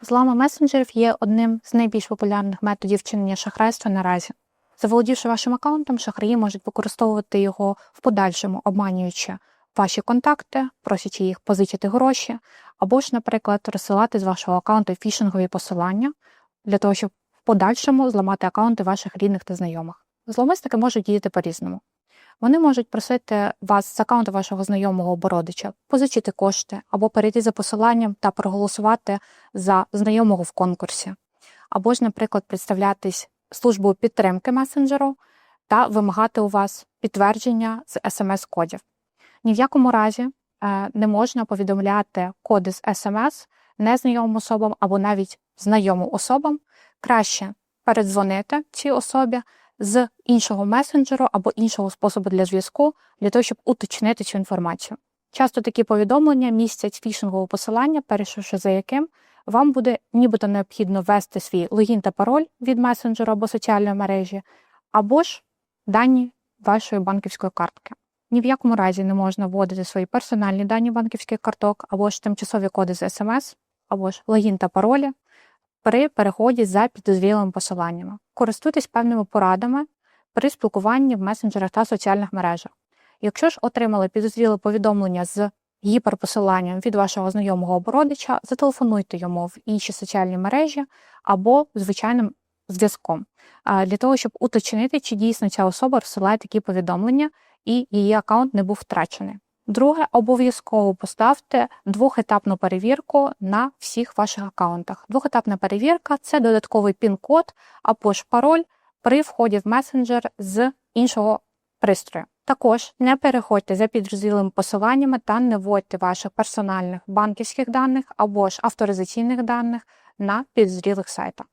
Злами месенджерів є одним з найбільш популярних методів вчинення шахрайства наразі. Заволодівши вашим аккаунтом, шахраї можуть використовувати його в подальшому, обманюючи ваші контакти, просячи їх позичити гроші, або ж, наприклад, розсилати з вашого аккаунту фішингові посилання для того, щоб в подальшому зламати аккаунти ваших рідних та знайомих. Зловмисники можуть діяти по-різному. Вони можуть просити вас з аккаунту вашого знайомого або родича позичити кошти або перейти за посиланням та проголосувати за знайомого в конкурсі, або ж, наприклад, представлятись службою підтримки месенджеру та вимагати у вас підтвердження з смс-кодів. Ні в якому разі е, не можна повідомляти коди з смс незнайомим особам або навіть знайомим особам. Краще передзвонити цій особі з іншого месенджеру або іншого способу для зв'язку для того, щоб уточнити цю інформацію. Часто такі повідомлення містять фішингове посилання, перейшовши за яким вам буде нібито необхідно ввести свій логін та пароль від месенджеру або соціальної мережі, або ж дані вашої банківської картки. Ні в якому разі не можна вводити свої персональні дані банківських карток, або ж тимчасові коди з смс, або ж логін та паролі при переході за підозрілими посиланнями. Користуйтесь певними порадами при спілкуванні в месенджерах та соціальних мережах. Якщо ж отримали підозріле повідомлення з гіперпосиланням від вашого знайомого або родича, зателефонуйте йому в інші соціальні мережі або звичайним зв'язком для того, щоб уточнити, чи дійсно ця особа розсилає такі повідомлення і її аккаунт не був втрачений. Друге, обов'язково поставте двохетапну перевірку на всіх ваших аккаунтах. Двохетапна перевірка це додатковий пін-код або ж пароль при вході в месенджер з іншого пристрою. Також не переходьте за підрозділими посиланнями та не вводьте ваших персональних банківських даних або ж авторизаційних даних на підозрілих сайтах.